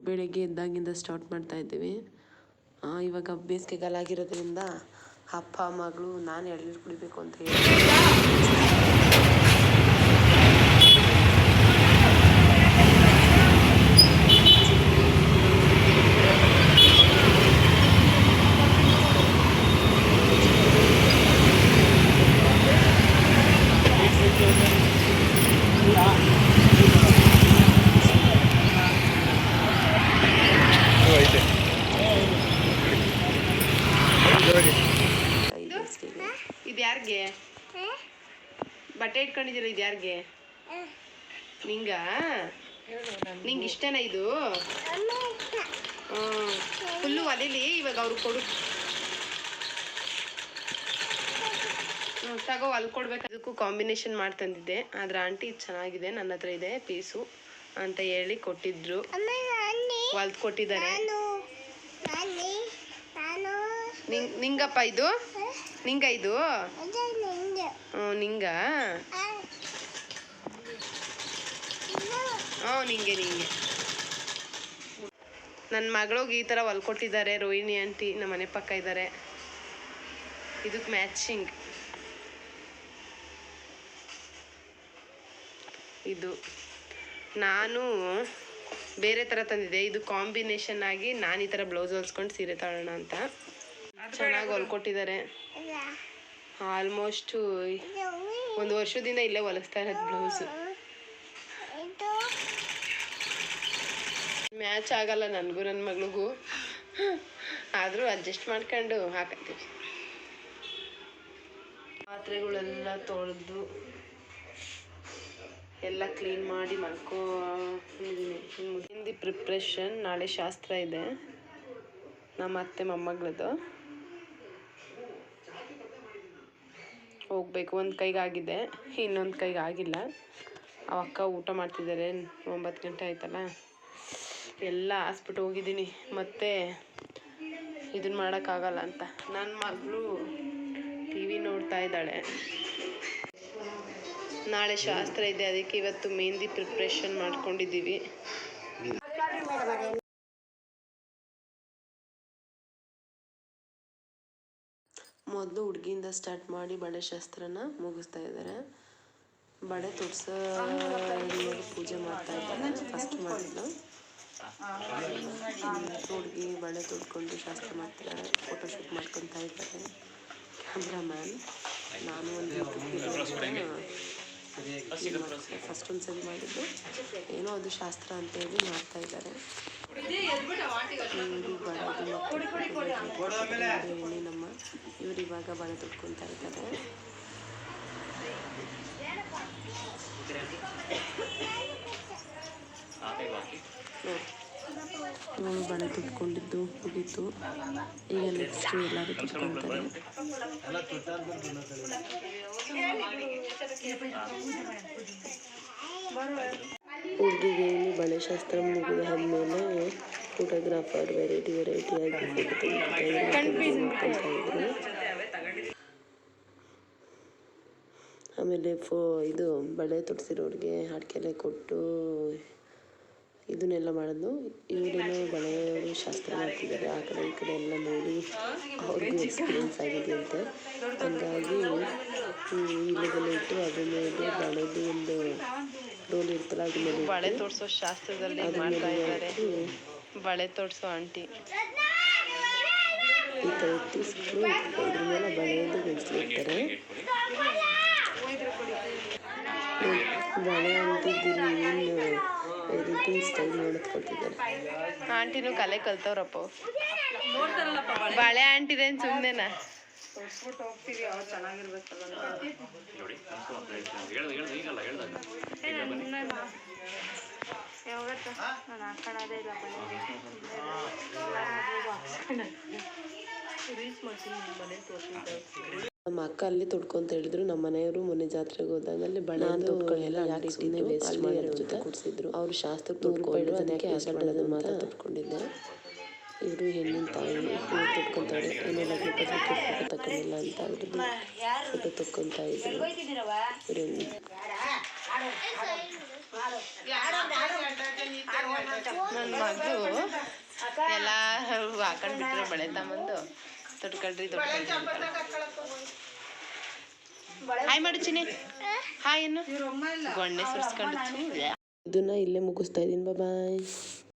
ಬೆಳಿಗ್ಗೆ ಎದ್ದಾಗಿಂದ ಸ್ಟಾರ್ಟ್ ಮಾಡ್ತಾ ಇದ್ದೀವಿ. ಇವಾಗ ಬೇಸಿಗೆಗಾಲ ಆಗಿರೋದ್ರಿಂದ ಅಪ್ಪ ಮಗಳು ನಾನು ಎಳ್ನೀರು ಕುಡಿಬೇಕು ಅಂತ ಹೇಳಿ ಈ ಬೇಸಿಗೆಗೆ ಇದು ಯಾರಿಗೆ ಬಟ್ಟೆ ಇಟ್ಕೊಂಡಿದ್ದೀರ ಇದು ಯಾರಿಗೆ? ನಿಂಗ? ನಿಂಗೆ ಇಷ್ಟನಾ ಇದು? ಫುಲ್ಲು ಒಲೆಲಿ ಇವಾಗ ಅವ್ರು ಕೊಡು. ತಗೋ, ಅಲ್ಲಿ ಕೊಡ್ಬೇಕು. ಅದಕ್ಕೂ ಕಾಂಬಿನೇಷನ್ ಮಾಡಿ ತಂದಿದ್ದೆ. ಆದ್ರೆ ಆಂಟಿ ಚೆನ್ನಾಗಿದೆ, ನನ್ನ ಹತ್ರ ಇದೆ ಪೀಸು ಅಂತ ಹೇಳಿ ಕೊಟ್ಟಿದ್ರು. ಹೊಲ್ದು ಕೊಟ್ಟಿದ್ದಾರೆ. ನಿಂಗ್, ನಿಂಗಪ್ಪ ಇದು? ನಿಂಗ ಇದು? ನಿಂಗ? ಹ್ಞೂ ನಿಂಗೆ ನಿಂಗೆ. ನನ್ನ ಮಗಳಿಗೆ ಈ ಥರ ಹೊಲ್ಕೊಟ್ಟಿದ್ದಾರೆ ರೋಹಿಣಿ ಆಂಟಿ ನಮ್ಮ ಮನೆ ಪಕ್ಕ ಇದ್ದಾರೆ ಇದಕ್ಕೆ ಮ್ಯಾಚಿಂಗ್. ಇದು. ನಾನು ಬೇರೆ ಥರ ತಂದಿದ್ದೆ. ಇದು ಕಾಂಬಿನೇಷನ್ ಆಗಿ ನಾನು ಈ ಥರ ಬ್ಲೌಸ್ ಹೊಲ್ಸ್ಕೊಂಡು ಸೀರೆ ತಗೊಳ್ಳೋಣ ಅಂತ. ಚೆನ್ನಾಗಿ ಹೊಲ್ಕೊಟ್ಟಿದ್ದಾರೆ ಆಲ್ಮೋಸ್ಟು ಒಂದು ವರ್ಷದಿಂದ ಇಲ್ಲೇ ಹೊಲಿಸ್ತಾ ಇರೋದು ಬ್ಲೌಸು. ಮ್ಯಾಚ್ ಆಗಲ್ಲ ನನಗೂ ನನ್ನ ಮಗಳಿಗೂ. ಆದರೂ ಅಡ್ಜಸ್ಟ್ ಮಾಡ್ಕೊಂಡು ಹಾಕತ್ತೀವಿ. ಪಾತ್ರೆಗಳೆಲ್ಲ ತೊಳೆದು ಎಲ್ಲ ಕ್ಲೀನ್ ಮಾಡಿ ಮಲ್ಕೋ ಹಿಂದಿ ಪ್ರಿಪ್ರೇಷನ್ ನಾಳೆ ಶಾಸ್ತ್ರ ಇದೆ. ನಮ್ಮ ಅತ್ತೆ, ಮೊಮ್ಮಗಳದು. ಹೋಗ್ಬೇಕು ಒಂದು ಕೈಗೆ ಆಗಿದೆ ಇನ್ನೊಂದು ಕೈಗೆ ಅವ ಅಕ್ಕ ಊಟ ಮಾಡ್ತಿದ್ದಾರೆ. ಒಂಬತ್ತು ಗಂಟೆ ಆಯ್ತಲ್ಲ. ಎಲ್ಲ ಹಾಸ್ಬಿಟ್ಟು ಹೋಗಿದ್ದೀನಿ. ಮತ್ತೆ ಇದನ್ನ ಮಾಡೋಕ್ಕಾಗಲ್ಲ ಅಂತ. ನನ್ನ ಮಗಳು ಟಿ ವಿ ನೋಡ್ತಾ ಇದ್ದಾಳೆ. ನಾಳೆ ಶಾಸ್ತ್ರ ಇದೆ. ಅದಕ್ಕೆ ಇವತ್ತು ಮೆಹಂದಿ ಪ್ರಿಪ್ರೇಷನ್ ಮಾಡ್ಕೊಂಡಿದ್ದೀವಿ. ಮೊದಲು ಹುಡುಗಿಯಿಂದ ಸ್ಟಾರ್ಟ್ ಮಾಡಿ ಬಳೆ ಶಾಸ್ತ್ರನ ಮುಗಿಸ್ತಾ ಇದ್ದಾರೆ ಬಳೆ ತೊಡ್ಸೋ ಪೂಜೆ ಮಾಡ್ತಾ ಇದ್ದಾರೆ ಫಸ್ಟ್ ಮಾಡಿದ್ದು ಹುಡುಗಿ ಬಳೆ ತೊಡ್ಕೊಂಡು ಶಾಸ್ತ್ರ ಮಾಡ್ತಿದ್ದಾರೆ ಫೋಟೋಶೂಟ್ ಮಾಡ್ಕೊತಾ ಇದ್ದಾರೆ ಕ್ಯಾಮ್ರಾಮ್ಯಾನ್ ನಾನು ಒಂದು ಫಸ್ಟ್ ಒಂದು ಸರಿ ಮಾಡಿದ್ದು. ಏನೋ ಅದು ಶಾಸ್ತ್ರ ಅಂತ ಹೇಳಿ ಮಾಡ್ತಾ ಇದ್ದಾರೆ ಇವರು ನಮ್ಮ ಇವರು ಇವಾಗ ಬಳೆ ದುಡ್ಕೊಂತ ಇದ್ದಾರೆ ಇವಾಗ ಬಳೆ ತುಟ್ಕೊಂಡಿದ್ದು ಮುಗೀತು ಈಗ ನೆಕ್ಸ್ಟ್ ಎಲ್ಲರೂ ತುಟ್ಕೊತಾರೆ ಹುಡುಗಿಗೆ ಬಳೆ ಶಾಸ್ತ್ರ ಮುಗಿದ ಆದಮೇಲೆ ಫೋಟೋಗ್ರಾಫರ್ ವೆರೈಟಿ ವೆರೈಟಿ ಆಗಿ ಆಮೇಲೆ ಫೋ ಇದು ಬಳೆ ತೊಡಿಸಿರೋರಿಗೆ ಹಾಡ್ಕೆಲೆ ಕೊಟ್ಟು ಇದನ್ನೆಲ್ಲ ಮಾಡೋದು. ಇವರೇನೋ ಬಳೆಯವರು ಶಾಸ್ತ್ರ ಮಾಡ್ತಿದ್ದಾರೆ. ಆ ಕಡೆ ಈ ಕಡೆ ಎಲ್ಲ ನೋಡಿ ಅವ್ರಿಗೂ ಎಕ್ಸ್ಪೀರಿಯನ್ಸ್ ಅಂತ. ಹಂಗಾಗಿ ಇಲ್ಲಿಗೆಲ್ಲ ಇಟ್ಟು ಅದ್ರ ಮೇಲೆ ಬಳೆದು ಒಂದು ರೋಲ್ ಇರ್ತಲ್ಲ ಅದ್ರ ಮೇಲೆ ಬಳೆ ತೋರಿಸೋ ಶಾಸ್ತ್ರದಲ್ಲಿ ಅದ್ರ ಮಾಡ್ತಾ ಮೇಲೆ ಇದ್ದಾರೆ. ಬಳೆ ತೋರಿಸೋ ಆಂಟಿ. ಈ ಥರ ಇಟ್ಟಿಸ್ಬಿಟ್ಟು ಸುತ್ತಲೂ ಇದ್ರ ಮೇಲೆ ಬಳೆಯಿಂದ ಗೆಲ್ಸ್ಲಿರ್ತಾರೆ ಬಳೆ ಅಂತಿದ್ದೀನಿ ಏನು ವೆರೈಟಿ ಸ್ಟೈಲ್ ಮಾಡಿಸ್ಕೊಳ್ತಿದ್ದಾರೆ ಆಂಟಿನೂ ಕಲೆ ಕಲ್ತವ್ರಪ್ಪ. ಬಳೆ. ಆಂಟಿದೆ ಸುಮ್ಮನೆನಾ ನಮ್ಮ ಅಕ್ಕ ಅಲ್ಲಿ ತೊಡ್ಕೊಂತ ಹೇಳಿದ್ರು ನಮ್ಮ ಮನೆಯವರು ಮೊನ್ನೆ ಜಾತ್ರೆಗೆ ಹೋದಾಗ ಅಲ್ಲಿ ಬಣ ಸುಮ್ಮನೆ ವೇಸ್ಟ್ ಮಾಡಿ ಜೊತೆ ಕೊಡಿಸಿದ್ರು. ಅವರು ಶಾಸ್ತ್ರಕ್ಕೆ ತೊಡ್ಕೊಂಡು ಅದಕ್ಕೆ ಹಾಕೊಳ್ಳೋದು ಮಾತ್ರ ತೊಟ್ಕೊಂಡಿದ್ದೆ ಇವರು ಹೆಣ್ಣಿನ ತಾಯಿ ಇವ್ರು ತೊಟ್ಕೊಂತಾರೆ ಏನೆಲ್ಲ ಫೋಟೋ ಅಂತ ಅವ್ರದ್ದು ಫೋಟೋ ತಕ್ಕೊಂತ ಇದ್ರು. ನನ್ನ ಮಗು ಎಲ್ಲ ಹಾಕೊಂಡು ಬಿಟ್ಟರು ಬಳೆ ತಮ್ಮಂದು ತೊಟ್ಕೊಳ್ರಿ ತೊಟ್ಕೊಳ್ರಿ ಹಾಯ್ ಮಾಡು ಚಿನಿ ಹಾಯ್ ಏನು ಗೊಣ್ಣೆ ಸುರಿಸ್ಕೊಂಡು ಇದನ್ನ ಇಲ್ಲೇ ಮುಗಿಸ್ತಾ ಇದ್ದೀನಿ ಬಾಯ್